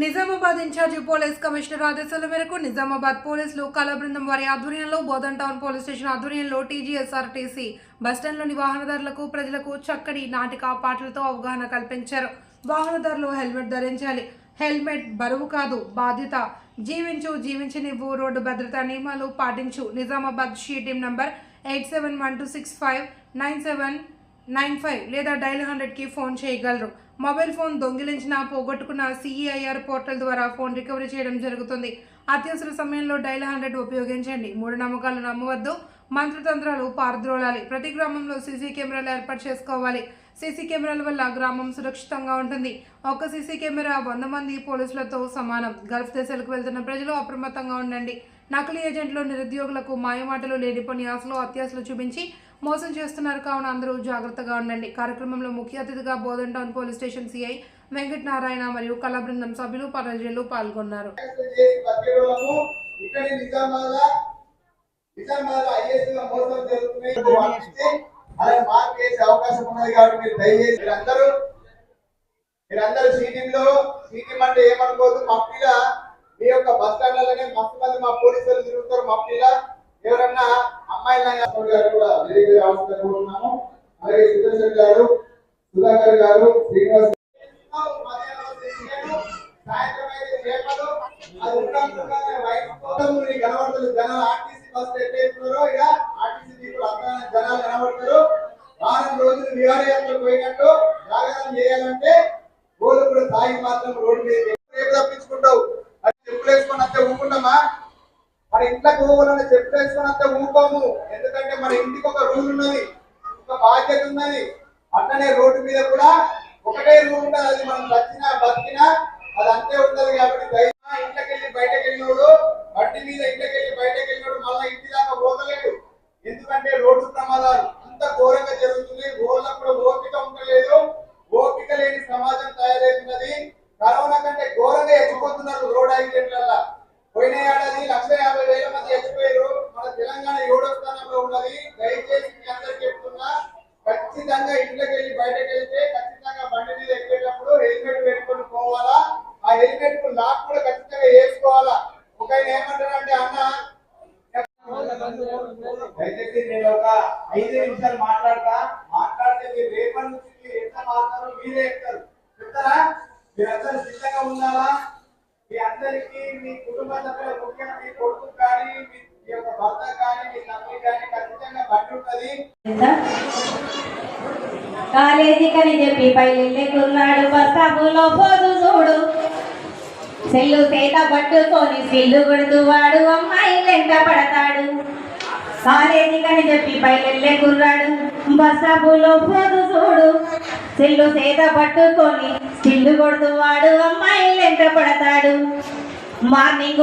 Nizamabad incharge police commissioner ఆదేశాల మేరకు నిజామాబాద్ పోలీసులు కళా బృందం వారి ఆధ్వర్యంలో బోధన్ టౌన్ పోలీస్ స్టేషన్ ఆధ్వర్యంలో టీజీఎస్ఆర్టీసీ బస్టాండ్లోని వాహనదారులకు ప్రజలకు చక్కని నాటిక పాటలతో అవగాహన కల్పించారు. వాహనదారులు హెల్మెట్ ధరించాలి. హెల్మెట్ బరువు కాదు బాధ్యత. జీవించు జీవించనివ్వు రోడ్డు భద్రతా నియమాలు పాటించు. Nizamabad she team number eight seven one two six five nine seven nine five లేదా డైల్ హండ్రెడ్కి ఫోన్ చేయగలరు. మొబైల్ ఫోన్ దొంగిలించిన పోగొట్టుకున్న సిఈఐఆర్ పోర్టల్ ద్వారా ఫోన్ రికవరీ చేయడం జరుగుతుంది. అత్యవసర సమయంలో డైల్ హండ్రెడ్ ఉపయోగించండి. మూఢనమ్మకాలు నమ్మవద్దు. మంత్రతంత్రాలు పారద్రోలాలి. ప్రతి గ్రామంలో సీసీ కెమెరాలు ఏర్పాటు చేసుకోవాలి. సీసీ కెమెరాల వల్ల గ్రామం సురక్షితంగా ఉంటుంది. ఒక్క సీసీ కెమెరా వంద మంది పోలీసులతో సమానం. గల్ఫ్ దేశాలకు వెళ్తున్న ప్రజలు అప్రమత్తంగా ఉండండి. నకిలీ ఏజెంట్లు నిరుద్యోగులకు మాయమాటలు లేని పని ఆశలు అత్యాశలు చూపించి మోసం చేస్తున్నారు. కావున అందరూ జాగ్రత్తగా ఉండండి. కార్యక్రమంలో ముఖ్య అతిథిగా Bodhan town police station CI Venkata Narayana మరియు కళా బృందం సభ్యులు ప్రజలు పాల్గొన్నారు. అవకాశం ఉన్నది కాబట్టి మీరు దయచేసి మీరందరూ మీరందరూ సీటింగ్లో సీటింగ్ అంటే ఏమనుకోవద్దు మఫ్టీలా మీ యొక్క బస్ స్టాండ్లలోనే మస్తు మంది మా పోలీసులు తిరుగుతారు మఫ్టీలా ఎవరన్నా అమ్మాయిల గారు కూడా వెరీ వెరీ అవసరం కోరుతున్నాము అలాగే సుదర్శన్ గారు సుధాకర్ గారు శ్రీనివాస్ సాయంత్రం అయితే చేపలు అది కనబడుతుంది జనాలు ఆర్టీసీ బస్ ఎట్లా ఎక్కుతున్నారో ఇక ఆర్టీసీ దీపులు అంతా జనాలు కనబడతారు వారం రోజులు విహారయాత్రకు పోయినట్టు జాగ్రత్త చేయాలంటే గోలు కూడా తాగి మాత్రం రోడ్డు మీద తప్పించుకుంటావు అది చెప్పులు వేసుకొని అంతే ఊకుంటామా మన ఇంట్లో పోవాలని చెప్పేసుకున్నంత ఊపము ఎందుకంటే మన ఇంటికి ఒక రూల్ ఉన్నది ఒక బాధ్యత ఉన్నది. అట్లనే రోడ్డు మీద కూడా ఒకటే రూల్ ఉంటుంది. అది మనం చచ్చినా బతికినా అది అంతే ఉంటది కాబట్టి దయచేసి ఇంట్లోకి వెళ్ళి బయటకు వెళ్ళినోడు బండి మీద ఇంట్లోకి దయచేసి మీ అందరికి చెప్తున్నా ఖచ్చితంగా ఇంట్లోకి వెళ్ళి బయటకు వెళ్తే ఖచ్చితంగా బండి మీద ఎక్కేటప్పుడు హెల్మెట్ పెట్టుకొని పోవాలా? ఆ హెల్మెట్కు లాక్ కూడా ఖచ్చితంగా వేసుకోవాలా? ఒక ఆయన ఏమంటారంటే అన్న దయచేసి నేను ఒక ఐదు నిమిషాలు మాట్లాడతా. మాట్లాడితే మీరు రేపటి నుంచి మీరు ఎంత మాట్లాడతారో మీరే చెప్తారు. చెప్తారా? మీరందరూ సిద్ధంగా ఉండాలా? మీ అందరికీ మీ కుటుంబ సభ్యుల ముఖ్యంగా మీ కొడుకు కానీ మీ మీ యొక్క భర్త కానీ మీ తల్లి కానీ ఖచ్చితంగా బండి కాలేజీకని చెప్పి పైలెక్కున్నాడు బస్తాబులో పోదు చూడు. సెల్లు చేత పట్టుకొని సిల్లు కొడుతూ వాడు అమ్మాయి లెంట పడతాడు. కాలేజీకని చెప్పి పైలెక్కున్నాడు బస్తాబులో పోదు చూడు. సెల్లు చేత పట్టుకొని సిల్లు కొడుతూ వాడు అమ్మాయి లెంట పడతాడు. మార్నింగ్